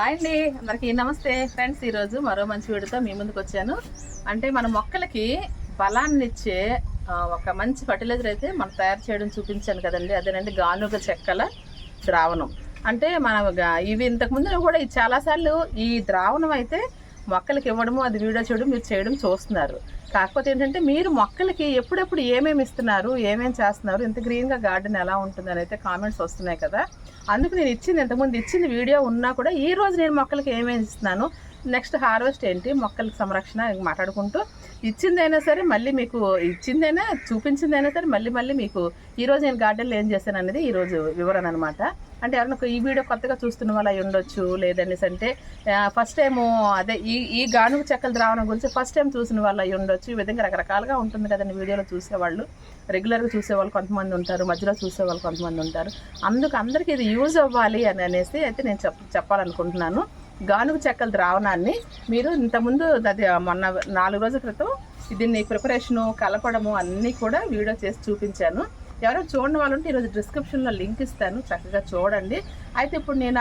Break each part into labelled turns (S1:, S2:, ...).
S1: Hi అండి. అందరికి నమస్తే ఫ్రెండ్స్. ఈరోజు మరో మంచి వీడియోతో మీ ముందుకు వచ్చాను. అంటే మన మొక్కలకి బలాన్ని ఇచ్చే ఒక మంచి ఫర్టిలైజర్ అయితే మనం తయారు చేయడం చూపించాను కదండి. అదేనండి గానుగ చెక్కల ద్రావణం. అంటే మనం ఇవి ఇంతకుముందు కూడా చాలాసార్లు ఈ ద్రావణం అయితే మొక్కలకి ఇవ్వడము అది వీడియో చేయడం మీరు చేయడం చూస్తున్నారు. కాకపోతే ఏంటంటే మీరు మొక్కలకి ఎప్పుడెప్పుడు ఏమేమి ఇస్తున్నారు ఏమేమి చేస్తున్నారు ఇంత గ్రీన్గా గార్డెన్ ఎలా ఉంటుందని అయితే కామెంట్స్ వస్తున్నాయి కదా. అందుకు నేను ఇచ్చింది ఇంతకుముందు ఇచ్చింది వీడియో ఉన్నా కూడా ఈ రోజు నేను మొక్కలకి ఏమేమి ఇస్తున్నాను? నెక్స్ట్ హార్వెస్ట్ ఏంటి? మొక్కలకి సంరక్షణ మాట్లాడుకుంటూ ఇచ్చిందైనా సరే మళ్ళీ మీకు ఇచ్చిందైనా చూపించిందైనా సరే మళ్ళీ మళ్ళీ మీకు ఈరోజు నేను గార్డెన్లో ఏం చేశాను అనేది ఈ రోజు వివరణ అనమాట అంటే ఎవరైనా ఒక ఈ వీడియో కొత్తగా చూస్తున్న వాళ్ళు అయి ఉండొచ్చు లేదనేసి అంటే ఫస్ట్ టైం అదే ఈ ఈ గానుగ చెక్కల ద్రావణం గురించి ఫస్ట్ టైం చూసిన వాళ్ళు అయి ఉండొచ్చు. ఈ విధంగా రకరకాలుగా ఉంటుంది కదండి వీడియోలో చూసేవాళ్ళు. రెగ్యులర్గా చూసేవాళ్ళు కొంతమంది ఉంటారు మధ్యలో చూసేవాళ్ళు కొంతమంది ఉంటారు. అందుకు అందరికీ ఇది యూజ్ అవ్వాలి అని అనేసి అయితే నేను చెప్ చెప్పాలనుకుంటున్నాను. గానుగ చెక్కల ద్రావణాన్ని మీరు ఇంతకుముందు అది మొన్న నాలుగు రోజుల క్రితం దీన్ని ప్రిపరేషను కలపడము అన్నీ కూడా వీడియో చేసి చూపించాను. ఎవరో చూడని వాళ్ళు ఉంటే ఈరోజు డిస్క్రిప్షన్లో లింక్ ఇస్తాను చక్కగా చూడండి. అయితే ఇప్పుడు నేను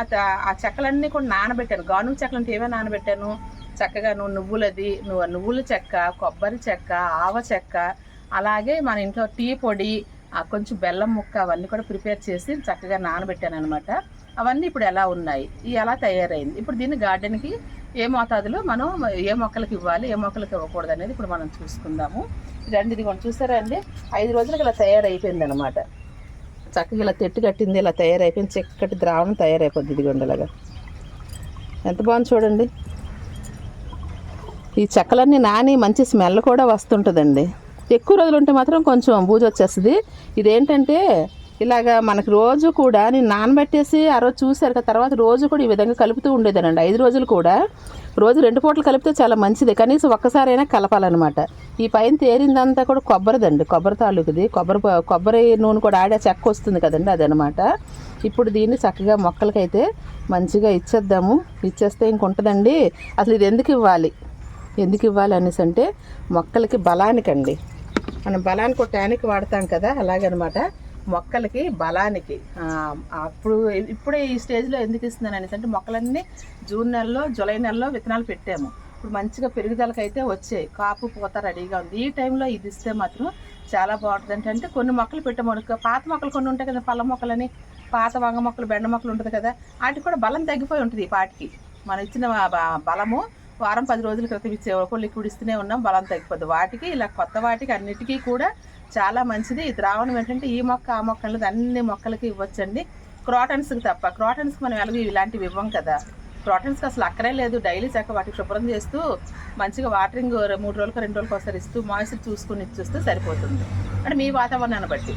S1: ఆ చెక్కలన్నీ కూడా నానబెట్టాను. గానుగ చెక్కలు అంటే ఏమేమి నానబెట్టాను? చక్కగా నువ్వు నువ్వులది నువ్వు నువ్వుల చెక్క కొబ్బరి చెక్క ఆవ చెక్క అలాగే మన ఇంట్లో టీ పొడి ఆ కొంచెం బెల్లం ముక్క అవన్నీ కూడా ప్రిపేర్ చేసి చక్కగా నానబెట్టాను అనమాట అవన్నీ ఇప్పుడు ఎలా ఉన్నాయి? ఇవి ఎలా తయారైంది? ఇప్పుడు దీన్ని గార్డెన్కి ఏ మోతాదులో మనం ఏ మొక్కలకి ఇవ్వాలి ఏ మొక్కలకి ఇవ్వకూడదు అనేది ఇప్పుడు మనం చూసుకుందాము. రండి ఇది కొంచెం చూసారా అండి? ఐదు రోజులకి ఇలా తయారైపోయింది అనమాట చక్కగా ఇలా తెట్టు కట్టింది ఇలా తయారైపోయింది. చక్కటి ద్రావణం తయారైపోద్ది ఇదిగోండి ఇలాగా. ఎంత బాగుంది చూడండి. ఈ చెక్కలన్నీ నాని మంచి స్మెల్ కూడా వస్తుంటుందండి. ఎక్కువ రోజులు ఉంటే మాత్రం కొంచెం బూజు వచ్చేస్తుంది. ఇదేంటంటే ఇలాగా మనకు రోజు కూడా నేను నానబెట్టేసి ఆ రోజు చూశారు కదా తర్వాత రోజు కూడా ఈ విధంగా కలుపుతూ ఉండేదానండి. ఐదు రోజులు కూడా రోజు రెండు పూటలు కలిపితే చాలా మంచిది. కనీసం ఒక్కసారైనా కలపాలన్నమాట. ఈ పైన తేరిందంతా కూడా కొబ్బరిదండి కొబ్బరి తాలూకుది. కొబ్బరి కొబ్బరి నూనె కూడా ఆడే చెక్క వస్తుంది కదండి అదనమాట ఇప్పుడు దీన్ని చక్కగా మొక్కలకైతే మంచిగా ఇచ్చేద్దాము. ఇచ్చేస్తే ఇంకుంటుందండి. అసలు ఇది ఎందుకు ఇవ్వాలి? ఎందుకు ఇవ్వాలి అనేసి అంటే మొక్కలకి బలానికండి. మనం బలానికి ఒక టానిక్ వాడతాం కదా అలాగనమాట. మొక్కలకి బలానికి అప్పుడు ఇప్పుడే ఈ స్టేజ్లో ఎందుకు ఇస్తున్నాను అనేసి అంటే మొక్కలన్నీ జూన్ నెలలో జూలై నెలలో విత్తనాలు పెట్టాము. ఇప్పుడు మంచిగా పెరుగుదలకైతే వచ్చాయి. కాపు పూత రెడీగా ఉంది. ఈ టైంలో ఇది ఇస్తే మాత్రం చాలా బాగుంటుంది. ఏంటంటే కొన్ని మొక్కలు పెట్టాము పాత మొక్కలు కొన్ని ఉంటాయి కదా పళ్ళ మొక్కలని పాత వంగ మొక్కలు బెండ మొక్కలు ఉంటుంది కదా వాటికి కూడా బలం తగ్గిపోయి ఉంటుంది ఈ పాటికి. మనం ఇచ్చిన బలము వారం పది రోజుల క్రితం ఇచ్చే ఒక లిక్విడ్ ఇస్తూనే ఉన్నాం బలం తగ్గిపోద్ది. వాటికి ఇలా కొత్త వాటికి అన్నిటికీ కూడా చాలా మంచిది. ఈ ద్రావణం ఏంటంటే ఈ మొక్క ఆ మొక్క అనేది అన్ని మొక్కలకి ఇవ్వచ్చండి. క్రాటన్స్కి తప్ప క్రాటన్స్కి మనం ఎలాగో ఇలాంటివి ఇవ్వం కదా. క్రాటన్స్కి అసలు అక్కడే లేదు. డైలీ చక్క వాటికి శుభ్రం చేస్తూ మంచిగా వాటరింగ్ మూడు రోజులకు రెండు రోజులకు ఒకసారి ఇస్తూ మాయిశ్చర్ చూసుకుని ఇచ్చిస్తే సరిపోతుంది. అంటే మీ వాతావరణాన్ని బట్టి.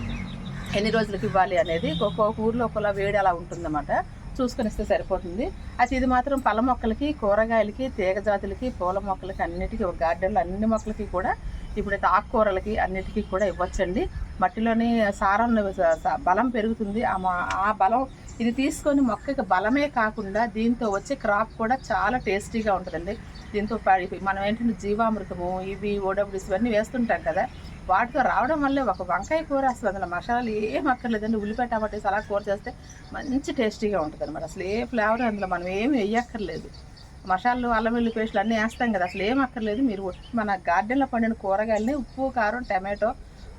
S1: ఎన్ని రోజులకు ఇవ్వాలి అనేది ఒక్కొక్క ఊర్లో ఒకలా వేడి అలా ఉంటుందన్నమాట. చూసుకొని ఇస్తే సరిపోతుంది. అది ఇది మాత్రం పళ్ళ మొక్కలకి కూరగాయలకి తీగ జాతులకి పూల మొక్కలకి అన్నిటికీ గార్డెన్లో అన్ని మొక్కలకి కూడా ఇప్పుడైతే ఆకుకూరలకి అన్నిటికీ కూడా ఇవ్వచ్చండి. మట్టిలోని సారం బలం పెరుగుతుంది. ఆ ఆ బలం ఇది తీసుకొని మొక్కకి బలమే కాకుండా దీంతో వచ్చే క్రాప్ కూడా చాలా టేస్టీగా ఉంటుందండి. దీంతో మనం ఏంటంటే జీవామృతము ఇవి ఓడబ్ల్యూస్ ఇవన్నీ వేస్తుంటాం కదా. వాటితో రావడం వల్లే ఒక వంకాయ కూర అసలు అందులో మసాలాలు ఏం అక్కర్లేదండి. ఉల్లిపాయ టమాటా అలా కూర చేస్తే మంచి టేస్టీగా ఉంటుంది అనమాట అసలు ఏ ఫ్లేవర్ అందులో మనం ఏమి వేయక్కర్లేదు. మసాలు అల్లం వెల్లి పేస్టులు అన్నీ వేస్తాం కదా. అసలు ఏం అక్కర్లేదు. మీరు మన గార్డెన్లో పండిన కూరగాయలని ఉప్పు కారం టమాటో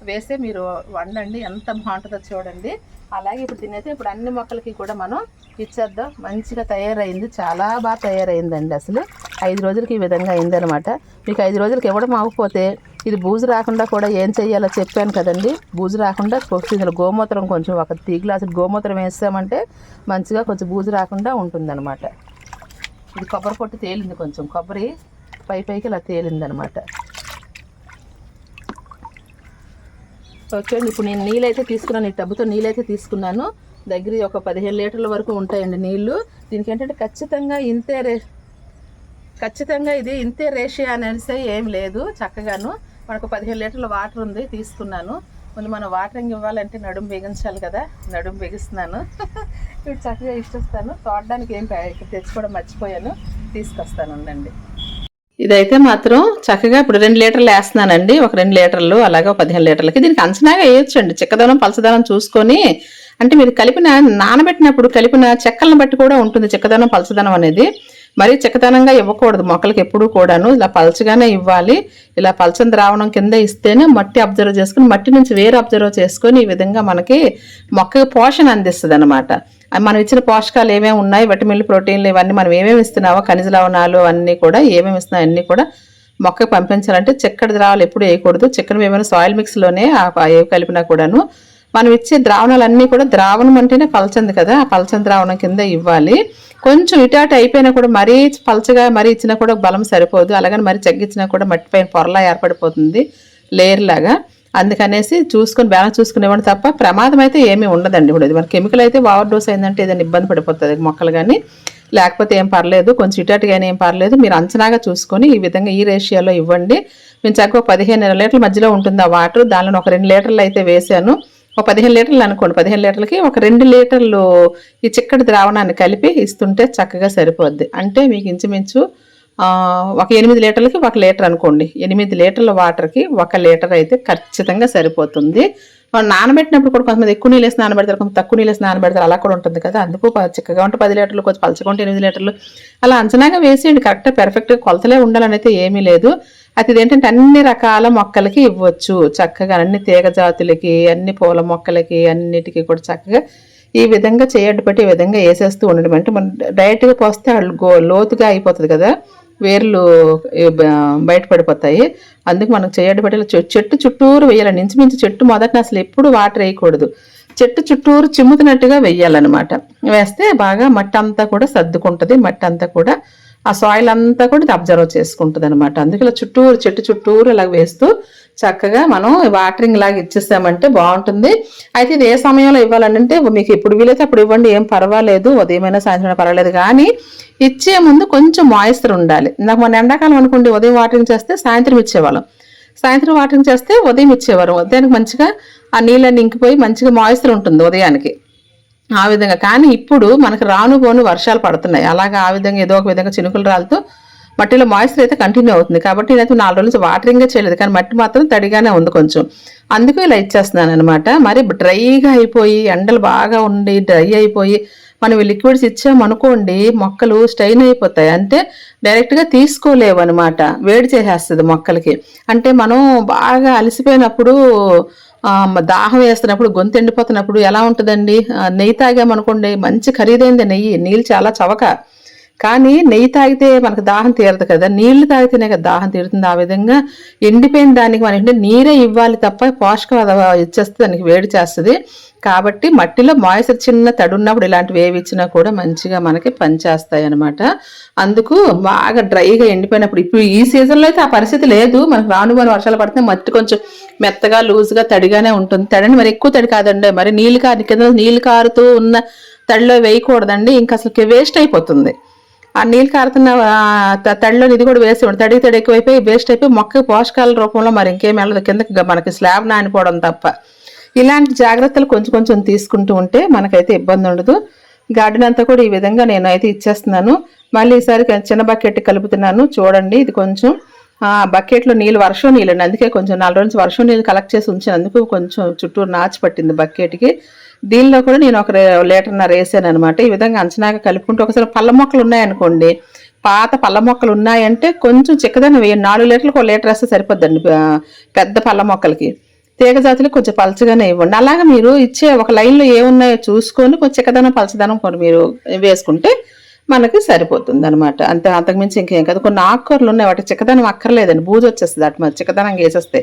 S1: వేస్తే మీరు వండండి. ఎంత బాగుంటుందో చూడండి. అలాగే ఇప్పుడు తినైతే ఇప్పుడు అన్ని మొక్కలకి కూడా మనం ఇచ్చేద్దాం. మంచిగా తయారైంది. చాలా బాగా తయారైందండి అసలు. ఐదు రోజులకి ఈ విధంగా అయిందనమాట మీకు ఐదు రోజులకి ఇవ్వడం అవ్వకపోతే ఇది బూజు రాకుండా కూడా ఏం చెయ్యాలో చెప్పాను కదండి. బూజు రాకుండా ఇందులో గోమూత్రం కొంచెం ఒక టీ గ్లాసు గోమూత్రం వేసామంటే మంచిగా కొంచెం బూజు రాకుండా ఉంటుందన్నమాట. ఇది కొబ్బరి పొట్టు తేలింది కొంచెం. కొబ్బరి పై పైకి ఇలా తేలింది అనమాట ఓకే అండి ఇప్పుడు నేను నీళ్ళైతే తీసుకున్నాను. ఈ టబ్బుతో నీళ్ళైతే తీసుకున్నాను. దగ్గర ఒక పదిహేను లీటర్ల వరకు ఉంటాయండి నీళ్ళు. దీనికి ఏంటంటే ఖచ్చితంగా ఇంతే రే ఖచ్చితంగా ఇది ఇంతే రేషియో అనేసి ఏం లేదు చక్కగాను. మనకు పదిహేను లీటర్ల వాటర్ ఉంది తీసుకున్నాను. ముందు మనం వాటరింగ్ ఇవ్వాలంటే నడుము బిగించాలి కదా నడుము బిగిస్తున్నాను. ఇప్పుడు చక్కగా ఇష్టస్తాను తోడడానికి ఏం ఇక్కడ తెచ్చుకోవడం మర్చిపోయాను. తీసుకొస్తాను ఉండండి. ఇదైతే మాత్రం చక్కగా ఇప్పుడు రెండు లీటర్లు వేస్తున్నానండి. ఒక రెండు లీటర్లు అలాగే ఒక పదిహేను లీటర్లకి. దీనికి అంచనాగా వేయొచ్చండి. చిక్కదనం పలసదనం చూసుకొని అంటే మీరు కలిపిన నానబెట్టినప్పుడు కలిపిన చెక్కలను బట్టి కూడా ఉంటుంది చిక్కదనం పలసదనం అనేది. మరీ చిక్కతనంగా ఇవ్వకూడదు. మొక్కలకి ఎప్పుడూ కూడాను ఇలా పలచగానే ఇవ్వాలి. ఇలా పలచని ద్రావణం కింద ఇస్తేనే మట్టి అబ్జర్వ్ చేసుకుని మట్టి నుంచి వేరు అబ్జర్వ్ చేసుకొని ఈ విధంగా మనకి మొక్కకి పోషణ అందిస్తుంది అనమాట మనం ఇచ్చిన పోషకాలు ఏమేమి ఉన్నాయి? విటమిన్లు ప్రోటీన్లు ఇవన్నీ మనం ఏమేమి ఇస్తున్నావో ఖనిజ లవణాలు అన్నీ కూడా ఏమేమి ఇస్తున్నాయి అన్నీ కూడా మొక్కకు పంపించాలంటే చిక్కటి ద్రావాలు ఎప్పుడు వేయకూడదు. చిక్కని ఏమైనా సాయిల్ మిక్స్లోనే ఏ కలిపినా కూడాను మనం ఇచ్చే ద్రావణాలన్నీ కూడా ద్రావణం అంటేనే పలచంది కదా ఆ పలచని ద్రావణం కింద ఇవ్వాలి. కొంచెం ఇటాటి అయిపోయినా కూడా మరీ పలచగా మరీ ఇచ్చినా కూడా బలం సరిపోదు అలాగని మరీ చగ్గించినా కూడా మట్టిపైన పొరలా ఏర్పడిపోతుంది లేయర్ లాగా. అందుకనేసి చూసుకొని బ్యాలెన్స్ చూసుకునేవాడు తప్ప ప్రమాదం అయితే ఏమీ ఉండదండి ఇప్పుడు ఇది. మన కెమికల్ అయితే ఓవర్ డోస్ అయిందంటే ఏదైనా ఇబ్బంది పడిపోతుంది మొక్కలు కానీ లేకపోతే ఏం పర్లేదు కొంచెం ఇటాటిగానే ఏం పర్లేదు. మీరు అంచనాగా చూసుకొని ఈ విధంగా ఈ రేషియోలో ఇవ్వండి. మేము చక్కగా పదిహేను లీటర్ల మధ్యలో ఉంటుంది ఆ వాటర్. దానిలో ఒక రెండు లీటర్లు అయితే వేసాను. ఒక పదిహేను లీటర్లు అనుకోండి. పదిహేను లీటర్లకి ఒక రెండు లీటర్లు ఈ చిక్కటి ద్రావణాన్ని కలిపి ఇస్తుంటే చక్కగా సరిపోద్ది. అంటే మీకు ఇంచుమించు ఒక ఎనిమిది లీటర్లకి ఒక లీటర్ అనుకోండి. ఎనిమిది లీటర్ల వాటర్కి ఒక లీటర్ అయితే ఖచ్చితంగా సరిపోతుంది. నానబెట్టినప్పుడు కూడా కొంతమంది ఎక్కువ నీళ్ళు వేసి నానబెడతారు కొంత తక్కువ నీళ్ళు వేసి నానబెడతారు. అలా కూడా ఉంటుంది కదా. అందుకు చిక్కగా ఉంటే పది లీటర్లు కొంచెం పలచకుంటే ఎనిమిది లీటర్లు. అలా అంచనాగా వేసేయండి. కరెక్ట్గా పెర్ఫెక్ట్గా కొలతలే ఉండాలని అయితే ఏమీ లేదు. అది ఏంటంటే అన్ని రకాల మొక్కలకి ఇవ్వచ్చు. చక్కగా అన్ని తీగ జాతులకి అన్ని పూల మొక్కలకి అన్నిటికీ కూడా చక్కగా ఈ విధంగా చేయడ్డు పెట్టి ఈ విధంగా వేసేస్తూ ఉండడం. అంటే మనం డైరెక్ట్గా పోస్తే గో లోతుగా అయిపోతుంది కదా వేర్లు బయటపడిపోతాయి అందుకు మనం చేయడ్డు పెట్టి చెట్టు చుట్టూరు వేయాలి ఇంచుమించు చెట్టు మొదట అసలు ఎప్పుడు వాటర్ వేయకూడదు. చెట్టు చుట్టూరు చిమ్ముతున్నట్టుగా వేయాలన్నమాట. వేస్తే బాగా మట్టి అంతా కూడా సర్దుకుంటుంది మట్టి అంతా కూడా ఆ సాయిల్ అంతా కూడా ఇది అబ్జర్వ్ చేసుకుంటుంది అనమాట అందుకే ఇలా చుట్టూరు చెట్టు చుట్టూరు ఇలా వేస్తూ చక్కగా మనం వాటరింగ్ లాగా ఇచ్చేసామంటే బాగుంటుంది. అయితే ఇది ఏ సమయంలో ఇవ్వాలంటే మీకు ఇప్పుడు వీలైతే అప్పుడు ఇవ్వండి ఏం పర్వాలేదు ఉదయమైనా సాయంత్రం పర్వాలేదు. కానీ ఇచ్చే ముందు కొంచెం మాయిశ్చర్ ఉండాలి. నాకు మన ఎండాకాలం అనుకోండి ఉదయం వాటరింగ్ చేస్తే సాయంత్రం ఇచ్చేవాళ్ళం. సాయంత్రం వాటరింగ్ చేస్తే ఉదయం ఇచ్చేవారు. ఉదయానికి మంచిగా ఆ నీళ్ళని ఇంకిపోయి మంచిగా మాయిశ్చర్ ఉంటుంది ఉదయానికి. ఆ విధంగా. కానీ ఇప్పుడు మనకు రాను పోను వర్షాలు పడుతున్నాయి. అలాగా ఆ విధంగా ఏదో ఒక విధంగా చినుకులు రాలుతూ మట్టిలో మాయిశ్చర్ అయితే కంటిన్యూ అవుతుంది. కాబట్టి నేనైతే నాలుగు రోజులు వాటరింగే చేయలేదు. కానీ మట్టి మాత్రం తడిగానే ఉంది కొంచెం. అందుకు ఇలా ఇచ్చేస్తున్నాను అనమాట మరి డ్రైగా అయిపోయి ఎండలు బాగా ఉండి డ్రై అయిపోయి మనం లిక్విడ్స్ ఇచ్చామనుకోండి మొక్కలు స్టైన్ అయిపోతాయి. అంటే డైరెక్ట్గా తీసుకోలేవు అనమాట వేడి చేసేస్తుంది మొక్కలకి. అంటే మనం బాగా అలసిపోయినప్పుడు దాహం వేస్తున్నప్పుడు గొంతు ఎండిపోతున్నప్పుడు ఎలా ఉంటుందండి? నెయ్యి తాగామనుకోండి మంచి ఖరీదైంది నెయ్యి నీళ్ళు చాలా చవక. కానీ నెయ్యి తాగితే మనకు దాహం తీరదు కదా. నీళ్ళు తాగితేనే కదా దాహం తీరుతుంది. ఆ విధంగా ఎండిపోయిన దానికి మన ఏంటంటే నీరే ఇవ్వాలి తప్ప పోషక ఇచ్చేస్తే దానికి వేడి చేస్తుంది. కాబట్టి మట్టిలో మాయిశ్చర్ చిన్న తడి ఉన్నప్పుడు ఇలాంటివి ఏవి ఇచ్చినా కూడా మంచిగా మనకి పనిచేస్తాయి అనమాట అందుకు బాగా డ్రైగా ఎండిపోయినప్పుడు ఇప్పుడు ఈ సీజన్లో అయితే ఆ పరిస్థితి లేదు. మనకు రాను రాను వర్షాలు పడితే మట్టి కొంచెం మెత్తగా లూజ్గా తడిగానే ఉంటుంది. తడిని మరి ఎక్కువ తడి కాదండి. మరి నీళ్ళు కారు కింద నీళ్ళు కారుతూ ఉన్న తడిలో వేయకూడదండి. ఇంకా అసలు వేస్ట్ అయిపోతుంది. ఆ నీళ్ళు కారుతున్న తడిలో ఇది కూడా వేసి తడి తడి ఎక్కువైపోయి వేస్ట్ అయిపోయి మొక్క పోషకాల రూపంలో మరి ఇంకేం వెళ్ళదు. కిందకి మనకి స్లాబ్ నానిపోవడం తప్ప. ఇలాంటి జాగ్రత్తలు కొంచెం కొంచెం తీసుకుంటూ ఉంటే మనకైతే ఇబ్బంది ఉండదు. గార్డెన్ అంతా కూడా ఈ విధంగా నేను అయితే ఇచ్చేస్తున్నాను. మళ్ళీ ఈసారి చిన్న బకెట్ కలుపుతున్నాను. చూడండి ఇది కొంచెం బకెట్లో నీళ్ళు వర్షం నీళ్ళు అందుకే కొంచెం నాలుగు రోజులు వర్షం నీళ్ళు కలెక్ట్ చేసి ఉంచినందుకు కొంచెం చుట్టూరు నాచి పట్టింది బకెట్కి. దీనిలో కూడా నేను ఒక లీటర్నర వేసాను అనమాట ఈ విధంగా అంచనాగా కలుపుకుంటూ ఒకసారి పళ్ళ మొక్కలు ఉన్నాయనుకోండి పాత పళ్ళ మొక్కలు ఉన్నాయంటే కొంచెం చిక్కదనం వేయండి. నాలుగు లీటర్లకు ఒక లీటర్ వేస్తే సరిపోద్దండి పెద్ద పళ్ళ మొక్కలకి. తీగ జాతులు కొంచెం పలచగానే ఇవ్వండి. అలాగే మీరు ఇచ్చే ఒక లైన్లో ఏమున్నాయో చూసుకొని కొంచెం చిక్కదనం పలచదనం కొన్ని మీరు వేసుకుంటే మనకి సరిపోతుంది అనమాట అంతే అంతకుమించి ఇంకేం కాదు. కొన్ని ఆకుకూరలు ఉన్నాయి వాటికి చిక్కదనం అక్కర్లేదండి. బూజు వచ్చేస్తుంది అటు మరి చిక్కదనం వేసేస్తే.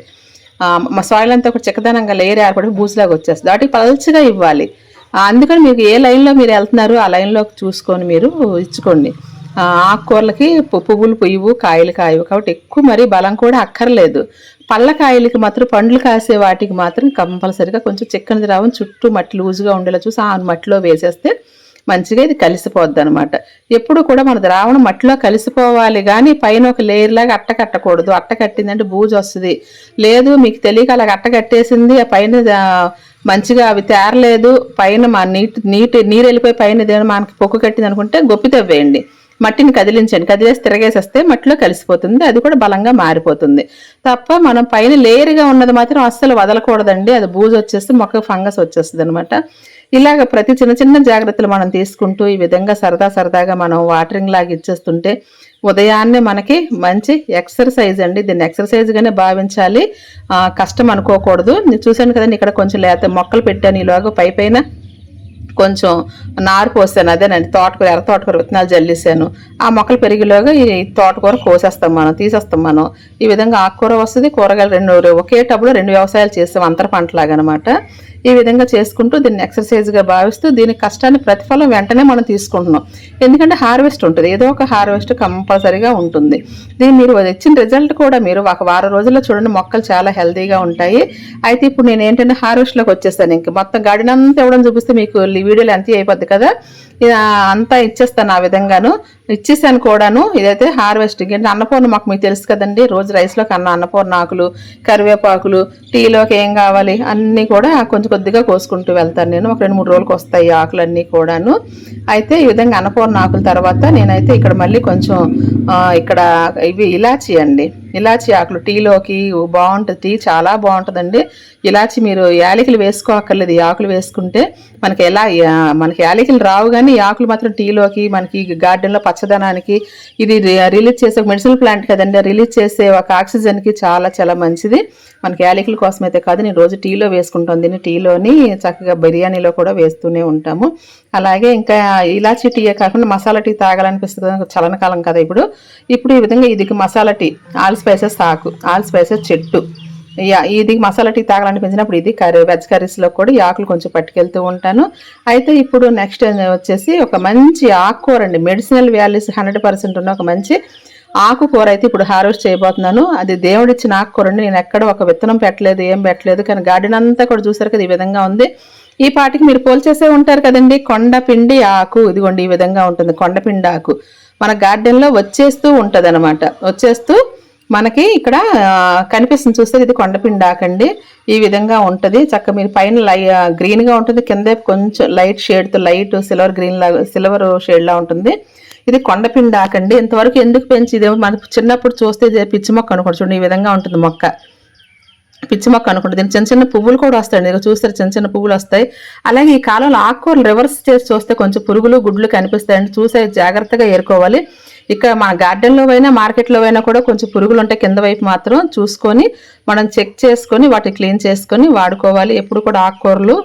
S1: మా సాయిల్ అంతా ఒక చిక్కదనంగా లేయర్ ఏర్పడి బూజులాగా వచ్చేస్తుంది వాటికి పలచగా ఇవ్వాలి. అందుకని మీకు ఏ లైన్లో మీరు వెళ్తున్నారు ఆ లైన్లో చూసుకొని మీరు ఇచ్చుకోండి. ఆకుకూరలకి పువ్వులు పుయ్యవు కాయలు కాయవు కాబట్టి ఎక్కువ మరి బలం కూడా అక్కర్లేదు. పళ్ళకాయలకి మాత్రం పండ్లు కాసే వాటికి మాత్రం కంపల్సరిగా కొంచెం చిక్కని ద్రావం చుట్టూ మట్టి లూజుగా ఉండేలా చూసి ఆ మట్టిలో వేసేస్తే మంచిగా ఇది కలిసిపోద్ది అనమాట ఎప్పుడు కూడా మన ద్రావణం మట్టిలో కలిసిపోవాలి కానీ పైన ఒక లేయర్ లాగా అట్ట కట్టకూడదు. అట్ట కట్టిందంటే బూజు వస్తుంది. లేదు మీకు తెలియక అలాగ అట్ట కట్టేసింది ఆ పైన మంచిగా అవి తేరలేదు పైన మా నీటి నీటి నీరు వెళ్ళిపోయి పైన ఏదైనా మనకి పొక్కు కట్టింది అనుకుంటే గొప్పి తవ్వేయండి. మట్టిని కదిలించండి. కదిలేసి తిరగేసేస్తే మట్టిలో కలిసిపోతుంది. అది కూడా బలంగా మారిపోతుంది. తప్ప మనం పైన లేయర్గా ఉన్నది మాత్రం అస్సలు వదలకూడదండి. అది బూజు వచ్చేస్తే మొక్క ఫంగస్ వచ్చేస్తుంది అనమాట ఇలాగ ప్రతి చిన్న చిన్న జాగ్రత్తలు మనం తీసుకుంటూ ఈ విధంగా సరదా సరదాగా మనం వాటరింగ్ లాగా ఇచ్చేస్తుంటే ఉదయాన్నే మనకి మంచి ఎక్సర్సైజ్ అండి. దీన్ని ఎక్సర్సైజ్గానే భావించాలి. కష్టం అనుకోకూడదు. నేను చూశాను కదండి ఇక్కడ కొంచెం లేత మొక్కలు పెట్టాను ఈలోగా. పై పైన కొంచెం నారు పోసాను. అదేనండి తోటకూర ఎర్ర తోటకూర విత్తనాలు జల్లేసాను. ఆ మొక్కలు పెరిగేలోగా ఈ తోటకూర కోసేస్తాం మనం తీసేస్తాం మనం. ఈ విధంగా ఆకుకూర వస్తుంది కూరగాయలు రెండు ఒకే టబ్లో రెండు వ్యవసాయాలు చేస్తాం అంతర పంటలాగా అనమాట ఈ విధంగా చేసుకుంటూ దీన్ని ఎక్సర్సైజ్గా భావిస్తూ దీని కష్టాన్ని ప్రతిఫలం వెంటనే మనం తీసుకుంటున్నాం. ఎందుకంటే హార్వెస్ట్ ఉంటుంది. ఏదో ఒక హార్వెస్ట్ కంపల్సరీగా ఉంటుంది. దీన్ని మీరు ఇచ్చిన రిజల్ట్ కూడా మీరు ఒక వారం రోజుల్లో చూడండి మొక్కలు చాలా హెల్తీగా ఉంటాయి. అయితే ఇప్పుడు నేను ఏంటంటే హార్వెస్ట్లోకి వచ్చేస్తాను. ఇంక మొత్తం గార్డెన్ అంతా ఇవ్వడం చూపిస్తే మీకు ఈ ఎంత అయిపోద్ది కదా. అంతా ఇచ్చేస్తాను ఆ విధంగాను. ఇచ్చేసాను కూడాను. ఇదైతే హార్వెస్టింగ్ అంటే అన్నపూర్ణ మాకు మీకు తెలుసు కదండి. రోజు రైస్లోకి అన్న అన్నపూర్ణ ఆకులు కరివేపాకులు టీలోకి ఏం కావాలి అన్నీ కూడా కొంచెం కొద్దిగా కోసుకుంటూ వెళ్తాను నేను. ఒక రెండు మూడు రోజులకు వస్తాయి ఈ ఆకులన్నీ కూడాను. అయితే ఈ విధంగా అన్నపూర్ణ ఆకుల తర్వాత నేనైతే ఇక్కడ మళ్ళీ కొంచెం ఇక్కడ ఇవి ఇలాచి అండి. ఇలాచి ఆకులు టీలోకి బాగుంటుంది. టీ చాలా బాగుంటుందండి. ఇలాచి మీరు యాలకులు వేసుకోక్కర్లేదు. ఈ ఆకులు వేసుకుంటే మనకి ఎలా మనకి యాలకులు రావు కానీ ఆకులు మాత్రం టీలోకి మనకి గార్డెన్లో పచ్చదనానికి ఇది రిలీజ్ చేసే మెడిసిన్ ప్లాంట్ కదండి రిలీజ్ చేసే ఒక ఆక్సిజన్కి చాలా చాలా మంచిది. మనకి యాలకుల కోసం అయితే కాదు నేను రోజు టీలో వేసుకుంటాను దీన్ని టీలోని చక్కగా బిర్యానీలో కూడా వేస్తూనే ఉంటాము. అలాగే ఇంకా ఇలాచి టీయే కాకుండా మసాలా టీ తాగాలనిపిస్తుంది చలనకాలం కదా ఇప్పుడు. ఇప్పుడు ఈ విధంగా ఇది మసాలా టీ ఆల్ స్పైసెస్ ఆకు ఆల్ స్పైసెస్ చెట్టు. ఇది మసాలా టీ తాగాలనిపించినప్పుడు ఇది కర్రీ వెజ్ కర్రీస్లో కూడా ఈ ఆకులు కొంచెం పట్టుకెళ్తూ ఉంటాను. అయితే ఇప్పుడు నెక్స్ట్ వచ్చేసి ఒక మంచి ఆకుకూర అండి. మెడిసినల్ వాల్యూస్ హండ్రెడ్ పర్సెంట్ ఉన్న ఒక మంచి ఆకుకూర అయితే ఇప్పుడు హార్వెస్ట్ చేయబోతున్నాను. అది దేవుడిచ్చిన ఆకుకూర అండి. నేను ఎక్కడ ఒక విత్తనం పెట్టలేదు ఏం పెట్టలేదు. కానీ గార్డెన్ అంతా కూడా చూసారు కదా ఈ విధంగా ఉంది. ఈ పాటికి మీరు పోల్చేసే ఉంటారు కదండి. కొండపిండి ఆకు. ఇదిగోండి ఈ విధంగా ఉంటుంది. కొండపిండి ఆకు. మన గార్డెన్లో వచ్చేస్తూ ఉంటుంది అనమాట వచ్చేస్తూ మనకి ఇక్కడ కనిపిస్తుంది చూస్తే ఇది కొండపిండాకండి. ఈ విధంగా ఉంటుంది. చక్క మీరు పైన లై గ్రీన్గా ఉంటుంది. కింద కొంచెం లైట్ షేడ్తో లైట్ సిల్వర్ గ్రీన్ లాగా సిల్వర్ షేడ్లా ఉంటుంది. ఇది కొండపిండాకండి. ఇంతవరకు ఎందుకు పెంచి ఇదేమో మనకు చిన్నప్పుడు చూస్తే పిచ్చి మొక్క అనుకోండి. చూడండి ఈ విధంగా ఉంటుంది మొక్క. పిచ్చి మొక్క అనుకుంటుంది దీని చిన్న చిన్న పువ్వులు కూడా వస్తాయి మీరు చూస్తారు చిన్న చిన్న పువ్వులు వస్తాయి. అలాగే ఈ కాలంలో ఆకుకూరలు రివర్స్ చేసి చూస్తే కొంచెం పురుగులు గుడ్లు కనిపిస్తాయండి. చూసే జాగ్రత్తగా ఏరుకోవాలి. ఇక్కడ మన గార్డెన్లో అయినా మార్కెట్లో అయినా కూడా కొంచెం పురుగులు ఉంటాయి కింద వైపు మాత్రం చూసుకొని మనం చెక్ చేసుకొని వాటిని క్లీన్ చేసుకొని వాడుకోవాలి. ఎప్పుడు కూడా ఆకుకూరలు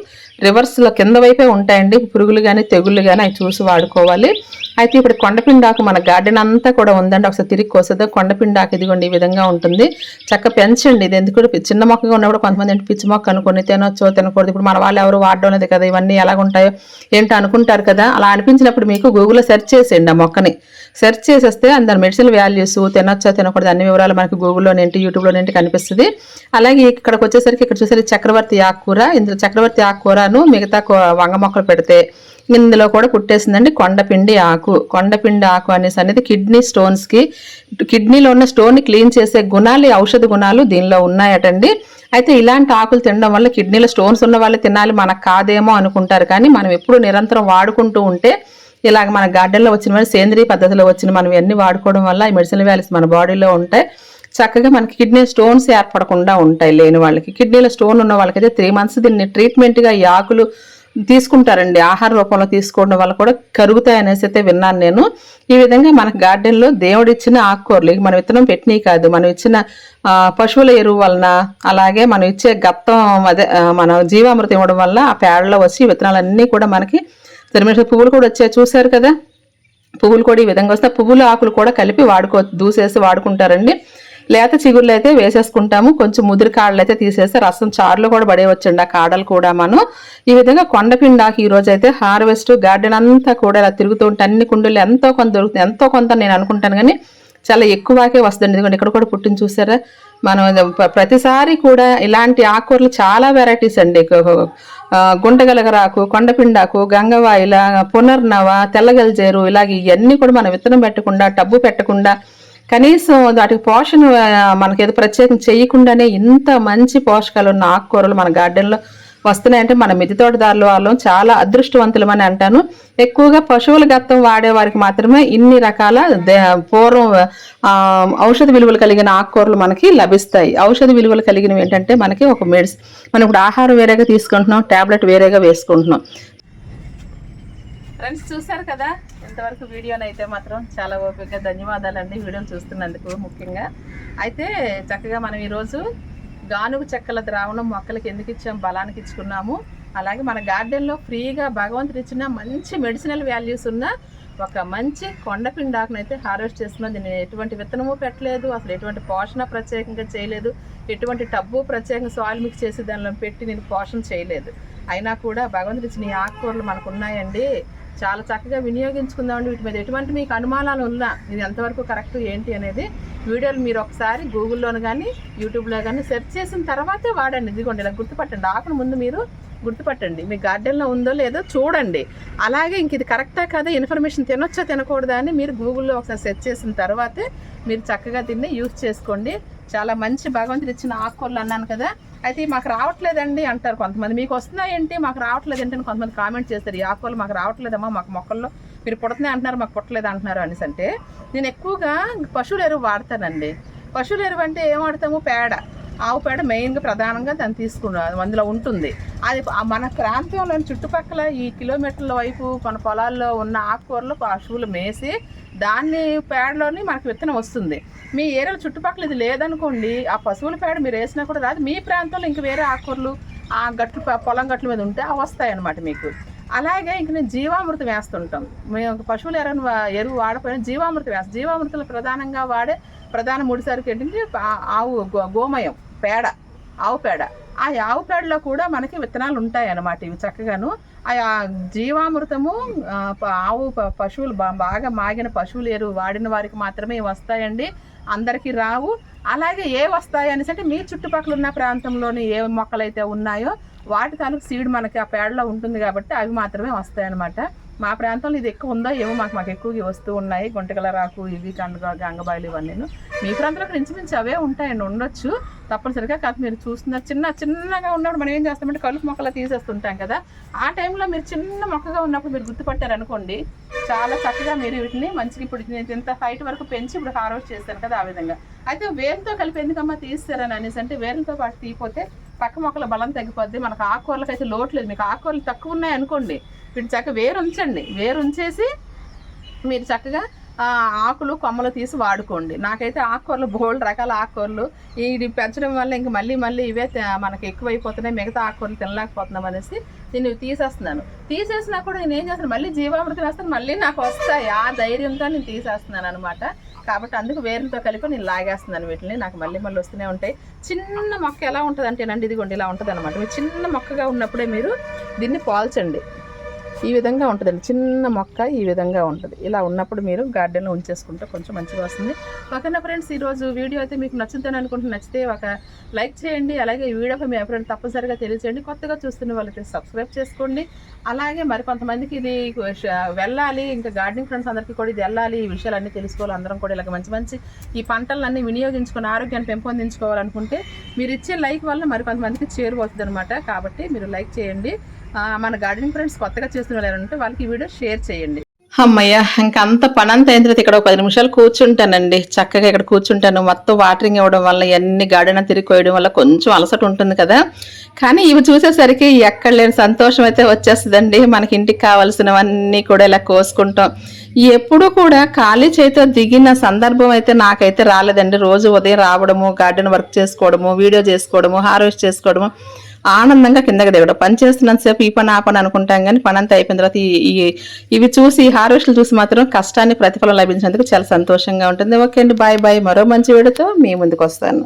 S1: రివర్స్లో కింద వైపే ఉంటాయండి. పురుగులు కానీ తెగుళ్ళు కానీ అవి చూసి వాడుకోవాలి. అయితే ఇప్పుడు కొండపిండాకు మన గార్డెన్ అంతా కూడా ఉందండి. ఒకసారి తిరిగి కోసేదో కొండపిండాకు ఇదిగోండి ఈ విధంగా ఉంటుంది. చక్క పెంచండి. ఇది ఎందుకు చిన్న మొక్కగా ఉన్నప్పుడు కొంతమంది ఏంటి పిచ్చి మొక్క అనుకుని తినొచ్చో తినకూడదు. ఇప్పుడు మన వాళ్ళు ఎవరు వాడడం లేదు కదా ఇవన్నీ ఎలాగుంటాయో ఏంటో అనుకుంటారు కదా. అలా అనిపించినప్పుడు మీకు గూగుల్లో సెర్చ్ చేసేయండి ఆ మొక్కని. సెర్చ్ చేసేస్తే అందరు మెడిసిన్ వాల్యూస్ తినొచ్చా తినకూడదు అన్ని వివరాలు మనకి గూగుల్లో ఏంటి యూట్యూబ్లో ఏంటి కనిపిస్తుంది. అలాగే ఇక్కడికి వచ్చేసరికి ఇక్కడ చూసేసరికి చక్రవర్తి ఆకుకూర. ఇందులో చక్రవర్తి ఆకుకూరను మిగతా వంగ మొక్కలు పెడితే ఇందులో కూడా పుట్టేసిందండి కొండపిండి ఆకు. కొండపిండి ఆకు అనేసి అనేది కిడ్నీ స్టోన్స్కి కిడ్నీలో ఉన్న స్టోన్ని క్లీన్ చేసే గుణాలు ఔషధ గుణాలు దీనిలో ఉన్నాయటండి. అయితే ఇలాంటి ఆకులు తినడం వల్ల కిడ్నీలో స్టోన్స్ ఉన్న వాళ్ళు తినాలి మనకు కాదేమో అనుకుంటారు. కానీ మనం ఎప్పుడు నిరంతరం వాడుకుంటూ ఉంటే ఇలాగ మన గార్డెన్లో వచ్చిన సేంద్రీయ సేంద్రియ పద్ధతిలో వచ్చిన మనం ఇవన్నీ వాడుకోవడం వల్ల ఈ మెడిసిన్ వ్యాలీస్ మన బాడీలో ఉంటాయి. చక్కగా మనకి కిడ్నీ స్టోన్స్ ఏర్పడకుండా ఉంటాయి లేని వాళ్ళకి. కిడ్నీలో స్టోన్ ఉన్న వాళ్ళకైతే త్రీ మంత్స్ దీన్ని ట్రీట్మెంట్గా ఈ ఆకులు తీసుకుంటారండి. ఆహార రూపంలో తీసుకోవడం వల్ల కూడా కరుగుతాయి అనేసి అయితే విన్నాను నేను. ఈ విధంగా మన గార్డెన్లో దేవుడు ఇచ్చిన ఆకుకూరలు మనం విత్తనం పెట్టినవి కాదు మనం ఇచ్చిన పశువుల ఎరువు వలన అలాగే మనం ఇచ్చే గత్తం అదే మన జీవామృతం ఇవ్వడం వల్ల ఆ పేడలో వచ్చి విత్తనాలన్నీ కూడా మనకి తరిమిన పువ్వులు కూడా వచ్చాయి. చూశారు కదా? పువ్వులు కూడా ఈ విధంగా వస్తే పువ్వులు ఆకులు కూడా కలిపి వాడుకో దూసేసి వాడుకుంటారండి. లేత చిగుళ్ళు అయితే వేసేసుకుంటాము. కొంచెం ముదిరి కాడలు అయితే తీసేస్తే రసం చారులో కూడా పడేయవచ్చండి ఆ కాడలు కూడా మనం ఈ విధంగా కొండపిండాకి ఈ రోజు అయితే హార్వెస్ట్ గార్డెన్ అంతా కూడా ఇలా తిరుగుతూ ఉంటే అన్ని కుండలు ఎంతో కొంత దొరుకుతుంది. ఎంతో కొంత నేను అనుకుంటాను కానీ చాలా ఎక్కువకే వస్తుంది ఎందుకంటే ఇక్కడ కూడా పుట్టిన చూసారా? మనం ప్రతిసారి కూడా ఇలాంటి ఆకుకూరలు చాలా వెరైటీస్ అండి. గుంటగలగరాకు కొండపిండాకు గంగవాయిల పునర్నవ తెల్లగలజేరు ఇలాగ ఇవన్నీ కూడా మనం విత్తనం పెట్టకుండా టబ్బు పెట్టకుండా కనీసం వాటికి పోషణ మనకి ఏదో ప్రత్యేకం చేయకుండానే ఇంత మంచి పోషకాలు ఉన్న ఆకుకూరలు మన గార్డెన్లో వస్తున్నాయంటే మన మిద్దె తోటదారులు వాళ్ళం చాలా అదృష్టవంతులమని అంటాను. ఎక్కువగా పశువుల గత్తం వాడే వారికి మాత్రమే ఇన్ని రకాల పూర్వం ఔషధ విలువలు కలిగిన ఆకుకూరలు మనకి లభిస్తాయి. ఔషధ విలువలు కలిగినవి ఏంటంటే మనకి ఒక మెడిసిన్ మనం ఇప్పుడు ఆహారం వేరేగా తీసుకుంటున్నాం టాబ్లెట్ వేరేగా వేసుకుంటున్నాం. ఫ్రెండ్స్ చూసారు కదా? ఇంతవరకు వీడియోని అయితే మాత్రం చాలా ఓపిక ధన్యవాదాలండి వీడియోని చూస్తున్నందుకు ముఖ్యంగా. అయితే చక్కగా మనం ఈరోజు గానుగు చెక్కల ద్రావణం మొక్కలకి ఎందుకు ఇచ్చాం? బలానికి ఇచ్చుకున్నాము. అలాగే మన గార్డెన్లో ఫ్రీగా భగవంతుడు ఇచ్చిన మంచి మెడిసినల్ వాల్యూస్ ఉన్న ఒక మంచి కొండపిండాకును అయితే హార్వెస్ట్ చేస్తున్నాం. దీన్ని ఎటువంటి విత్తనము పెట్టలేదు. అసలు ఎటువంటి పోషణ ప్రత్యేకంగా చేయలేదు. ఎటువంటి టబ్బు ప్రత్యేకంగా సాయిల్ మిక్స్ చేసి దానిలో పెట్టి నేను పోషణ చేయలేదు. అయినా కూడా భగవంతుడు ఇచ్చిన ఈ ఆకుకూరలు మనకు ఉన్నాయండి. చాలా చక్కగా వినియోగించుకుందామండి వీటి మీద. ఎటువంటి మీకు అనుమానాలు ఉన్నా ఇది ఎంతవరకు కరెక్ట్ ఏంటి అనేది వీడియోలు మీరు ఒకసారి గూగుల్లోను కానీ యూట్యూబ్లో కానీ సెర్చ్ చేసిన తర్వాతే వాడండి. ఇదిగోండి ఇలా గుర్తుపట్టండి. ఆకును ముందు మీరు గుర్తుపట్టండి. మీ గార్డెన్లో ఉందో లేదో చూడండి. అలాగే ఇంక ఇది కరెక్టా కదా ఇన్ఫర్మేషన్ తినొచ్చా తినకూడదా అని మీరు గూగుల్లో ఒకసారి సెర్చ్ చేసిన తర్వాతే మీరు చక్కగా తిని యూజ్ చేసుకోండి. చాలా మంచి భగవంతుడు ఇచ్చిన ఆకుకూరలు అన్నాను కదా అయితే మాకు రావట్లేదండి అంటారు కొంతమంది. మీకు వస్తున్నాయేంటి మాకు రావట్లేదు ఏంటి అని కొంతమంది కామెంట్ చేస్తారు. ఈ ఆకులు మాకు రావట్లేదమ్మా మాకు మొక్కల్లో మీరు పుడుతున్నాయి అంటున్నారు మాకు పుట్టలేదు అంటున్నారు అనేసి అంటే నేను ఎక్కువగా పశువుల ఎరువు వాడతానండి. పశువుల ఎరువు అంటే ఏం వాడతాము? పేడ. ఆవు పేడ మెయిన్గా ప్రధానంగా దాన్ని తీసుకున్నాం అందులో ఉంటుంది. అది మన ప్రాంతంలో చుట్టుపక్కల ఈ కిలోమీటర్ల వైపు మన పొలాల్లో ఉన్న ఆకుకూరలు పశువులు మేసి దాన్ని పేడలోని మనకు విత్తనం వస్తుంది. మీ ఏరియాలో చుట్టుపక్కల ఇది లేదనుకోండి ఆ పశువుల పేడ మీరు వేసినా కూడా రాదు. మీ ప్రాంతంలో ఇంక వేరే ఆకుకూరలు ఆ గట్లు పొలం గట్ల మీద ఉంటే అవి వస్తాయి అన్నమాట మీకు. అలాగే ఇంక నేను జీవామృతం వేస్తుంటాం. మేము పశువుల ఎరువు ఎరువు వాడపోయిన జీవామృతం వేస్తాం. జీవామృతంలో ప్రధానంగా వాడే ప్రధాన ముడిసరికి ఏంటంటే ఆవు గో- గోమయం పేడ ఆవు పేడ. ఆ ఆవు పేడలో కూడా మనకి విత్తనాలు ఉంటాయి అన్నమాట ఇవి చక్కగాను. ఆ జీవామృతము ప- ఆవు పశువులు బాగా మాగిన పశువులు ఎరువు వాడిన వారికి మాత్రమే వస్తాయండి. అందరికీ రావు. అలాగే ఏ వస్తాయి అనేసి అంటే మీ చుట్టుపక్కల ఉన్న ప్రాంతంలోని ఏ మొక్కలైతే ఉన్నాయో వాటి తాలూకు సీడ్ మనకి ఆ పేడలో ఉంటుంది కాబట్టి అవి మాత్రమే వస్తాయన్నమాట. అన్నమాట మా ప్రాంతంలో ఇది ఎక్కువ ఉందో ఏమో మాకు మాకు ఎక్కువగా వస్తూ ఉన్నాయి. గుంటకల రాకు ఇవి కండగా గంగబాయిలు ఇవన్నీ మీ ప్రాంతంలో ఇంచుమించు అవే ఉంటాయండి ఉండొచ్చు. తప్పనిసరిగా కాదు మీరు చూస్తున్నారు చిన్న చిన్నగా ఉన్నప్పుడు మనం ఏం చేస్తామంటే కలుపు మొక్కలు తీసేస్తుంటాం కదా. ఆ టైంలో మీరు చిన్న మొక్కగా ఉన్నప్పుడు మీరు గుర్తుపట్టారనుకోండి చాలా చక్కగా మీరు వీటిని మంచిగా ఇప్పుడు నేను ఇంత హైట్ వరకు పెంచి ఇప్పుడు హార్వెస్ట్ చేస్తాను కదా ఆ విధంగా. అయితే వేరుతో కలిపి ఎందుకమ్మా తీస్తారని అనేసి అంటే వేరులతో పాటు తీయపోతే పక్క మొక్కల బలం తగ్గిపోద్ది. మనకు ఆకుకూరలకు అయితే లోటు లేదు. మీకు ఆకుకూరలు తక్కువ ఉన్నాయి అనుకోండి వీటి చక్కగా వేరు ఉంచండి. వేరు ఉంచేసి మీరు చక్కగా ఆకులు కొమ్మలు తీసి వాడుకోండి. నాకైతే ఆకుకూరలు బోల్డ్ రకాల ఆకుకూరలు. ఇది పెంచడం వల్ల ఇంక మళ్ళీ మళ్ళీ ఇవే మనకి ఎక్కువైపోతున్నాయి. మిగతా ఆకుకూరలు తినలేకపోతున్నాం అనేసి నేను తీసేస్తున్నాను. తీసేసినా కూడా నేను ఏం చేస్తాను? మళ్ళీ జీవామృతం వేస్తాను మళ్ళీ నాకు వస్తాయి. ఆ ధైర్యంతో నేను తీసేస్తున్నాను అనమాట కాబట్టి అందుకు వేరులతో కలిపి నేను లాగేస్తున్నాను వీటిని. నాకు మళ్ళీ మళ్ళీ వస్తూనే ఉంటాయి. చిన్న మొక్క ఎలా ఉంటుంది అంటేనండి ఇదిగోండి ఇలా ఉంటుంది అనమాట మీరు చిన్న మొక్కగా ఉన్నప్పుడే మీరు దీన్ని పాల్చండి. ఈ విధంగా ఉంటుందండి. చిన్న మొక్క ఈ విధంగా ఉంటుంది. ఇలా ఉన్నప్పుడు మీరు గార్డెన్లో ఉంచేసుకుంటే కొంచెం మంచిగా వస్తుంది. ఓకేనా ఫ్రెండ్స్ ఈరోజు వీడియో అయితే మీకు నచ్చుతుందని అనుకుంటున్నా. నచ్చితే ఒక లైక్ చేయండి. అలాగే ఈ వీడియోపై మీ అభిప్రాయం తప్పనిసరిగా తెలియచేయండి. కొత్తగా చూస్తున్న వాళ్ళకి సబ్స్క్రైబ్ చేసుకోండి. అలాగే మరి కొంతమందికి ఇది వెళ్ళాలి ఇంకా గార్డెనింగ్ ఫ్రెండ్స్ అందరికీ కూడా ఇది వెళ్ళాలి ఈ విషయాలన్నీ తెలుసుకోవాలి. అందరం కూడా ఇలాగ మంచి మంచి ఈ పంటలన్నీ వినియోగించుకొని ఆరోగ్యాన్ని పెంపొందించుకోవాలనుకుంటే మీరు ఇచ్చే లైక్ వల్ల మరి కొంతమందికి చేరువవుతుంది అనమాట కాబట్టి మీరు లైక్ చేయండి. మన గార్డెనింగ్ ఫ్రెండ్స్ కొత్తగా చేస్తున్న వాళ్ళు ఉంటే వాళ్ళకి ఈ వీడియో షేర్ చేయండి. అమ్మయ్య ఇంకా అంత పని అంత అయిన తర్వాత ఇక్కడ ఒక పది నిమిషాలు కూర్చుంటానండి. చక్కగా ఇక్కడ కూర్చుంటాను. మొత్తం వాటరింగ్ ఇవ్వడం వల్ల ఇవన్నీ గార్డెన్ తిరిగి కోయడం వల్ల కొంచెం అలసట ఉంటుంది కదా. కానీ ఇవి చూసేసరికి ఎక్కడ లేని సంతోషం అయితే వచ్చేస్తుందండి. మనకి ఇంటికి కావాల్సినవన్నీ కూడా ఇలా కోసుకుంటాం. ఎప్పుడు కూడా ఖాళీ చేతితో దిగిన సందర్భం అయితే నాకైతే రాలేదండి. రోజు ఉదయం రావడము గార్డెన్ వర్క్ చేసుకోవడము వీడియో చేసుకోవడము హార్వెస్ట్ చేసుకోవడము. ఆనందంగా కిందకి దిగడం. పని చేస్తున్నంతసేపు ఈ పని ఆ పని అనుకుంటాం కానీ పని అంతా అయిపోయిన తర్వాత ఈ ఇవి చూసి ఈ హార్వెస్ట్లు చూసి మాత్రం కష్టాన్ని ప్రతిఫలం లభించినందుకు చాలా సంతోషంగా ఉంటుంది. ఓకే అండి. Bye bye. మరో మంచి వీడియోతో మీ ముందుకు వస్తాను.